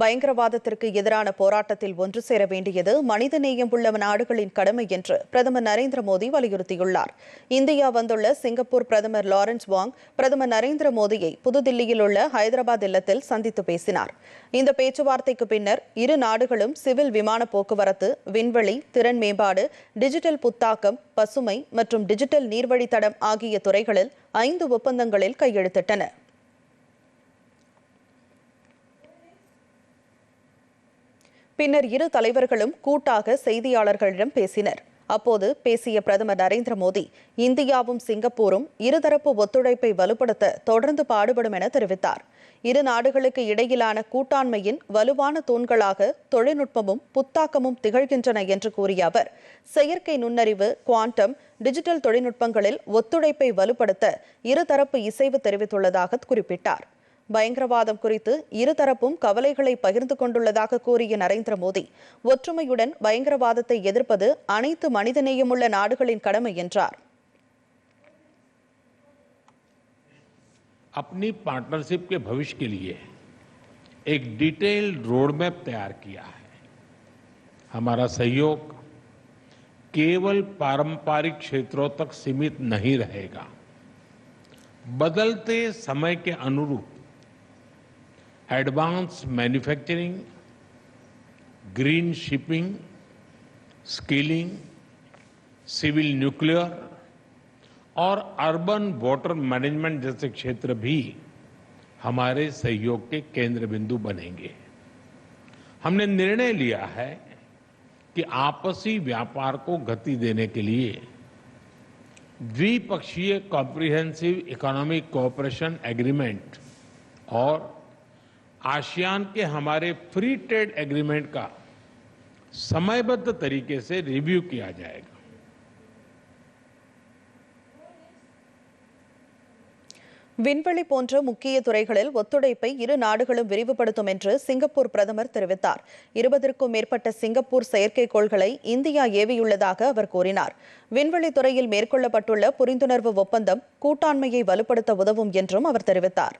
பயங்கரவாதத்திற்கு எதிரான போராட்டத்தில் ஒன்று சேர வேண்டியது மனிதநேயம் உள்ள நாடுகளின் கடமை என்று பிரதமர் நரேந்திர மோடி வலியுறுத்தியுள்ளார். இந்தியா வந்துள்ள சிங்கப்பூர் பிரதமர் லாரன்ஸ் வாங் பிரதமர் நரேந்திர மோடியை புதுதில்லியில் உள்ள ஹைதராபாத் இல்லத்தில் சந்தித்து பேசினார். இந்த பேச்சுவார்த்தைக்கு பின்னர் இரு நாடுகளும் சிவில் விமான போக்குவரத்து விண்வெளி திறன் மேம்பாடு டிஜிட்டல் புத்தாக்கம் பசுமை மற்றும் டிஜிட்டல் நீர்வழித்தடம் ஆகிய துறைகளில் ஐந்து ஒப்பந்தங்களில் கையெழுத்திட்டன. பின்னர் இரு தலைவர்களும் கூட்டாக செய்தியாளர்களிடம் பேசினர். அப்போது பேசிய பிரதமர் நரேந்திர மோடி இந்தியாவும் சிங்கப்பூரும் இருதரப்பு ஒத்துழைப்பை வலுப்படுத்த தொடர்ந்து பாடுபடும் என தெரிவித்தார். இரு நாடுகளுக்கு இடையிலான கூட்டாண்மையின் வலுவான தூண்களாக தொழில்நுட்பமும் புத்தாக்கமும் திகழ்கின்றன என்று கூறிய அவர் செயற்கை நுண்ணறிவு குவாண்டம் டிஜிட்டல் தொழில்நுட்பங்களில் ஒத்துழைப்பை வலுப்படுத்த இருதரப்பு இசைவு தெரிவித்துள்ளதாக குறிப்பிட்டார். பயங்கரவாதம் குறித்து இருதரப்பும் கவலைகளை பகிர்ந்து கொண்டுள்ளதாக கூறிய நரேந்திர மோடி ஒற்றுமையுடன் பயங்கரவாதத்தை எதிர்ப்பது அனைத்து மனிதநேயமுள்ள நாடுகளின் கடமை என்றார் अपनी पार्टनरशिप के भविष्य के लिए एक डिटेल्ड रोड मैप तैयार किया है हमारा सहयोग केवल पारंपरिक क्षेत्रों तक सीमित नहीं रहेगा बदलते समय के अनुरूप advance manufacturing green shipping skilling civil nuclear और अर्बन वाटर मैनेजमेंट जैसे क्षेत्र भी हमारे सहयोग के केंद्र बिंदु बनेंगे। हमने निर्णय लिया है कि आपसी व्यापार को गति देने के लिए द्विपक्षीय कॉम्प्रिहेंसिव इकोनॉमिक कोऑपरेशन एग्रीमेंट और आसियान के हमारे फ्री ट्रेड एग्रीमेंट का समयबद्ध तरीके से रिव्यू किया जाएगा விண்வெளி போன்ற முக்கிய துறைகளில் ஒத்துழைப்பை இரு நாடுகளும் விரிவுபடுத்தும் என்று சிங்கப்பூர் பிரதமர் தெரிவித்தார் இருபதற்கும் மேற்பட்ட சிங்கப்பூர் செயற்கைக்கோள்களை இந்தியா ஏவியுள்ளதாக அவர் கூறினார் விண்வெளி துறையில் மேற்கொள்ளப்பட்டுள்ள புரிந்துணர்வு ஒப்பந்தம் கூட்டாண்மையை வலுப்படுத்த உதவும் என்றும் அவர் தெரிவித்தார்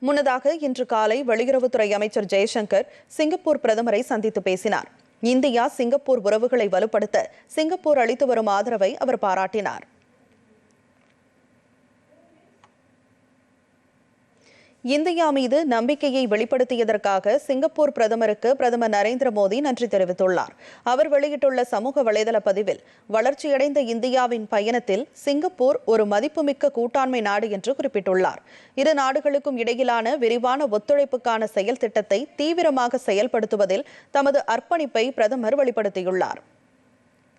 முன்னதாக இன்று காலை வெளியுறவுத்துறை அமைச்சர் ஜெய்சங்கர் சிங்கப்பூர் பிரதமரை சந்தித்து பேசினார். இந்தியா சிங்கப்பூர் உறவுகளை வலுப்படுத்த சிங்கப்பூர் அளித்து வரும் ஆதரவை அவர் பாராட்டினார். இந்தியா மீது நம்பிக்கையை வெளிப்படுத்தியதற்காக சிங்கப்பூர் பிரதமருக்கு பிரதமர் நரேந்திர மோடி நன்றி தெரிவித்துள்ளார். அவர் வெளியிட்டுள்ள சமூக வலைதள பதிவில் வளர்ச்சியடைந்த இந்தியாவின் பயணத்தில் சிங்கப்பூர் ஒரு மதிப்புமிக்க கூட்டாண்மை நாடு என்று குறிப்பிட்டுள்ளார். இரு நாடுகளுக்கும் இடையிலான விரிவான ஒத்துழைப்புக்கான செயல் திட்டத்தை தீவிரமாக செயல்படுத்துவதில் தமது அர்ப்பணிப்பை பிரதமர் வெளிப்படுத்தியுள்ளார்.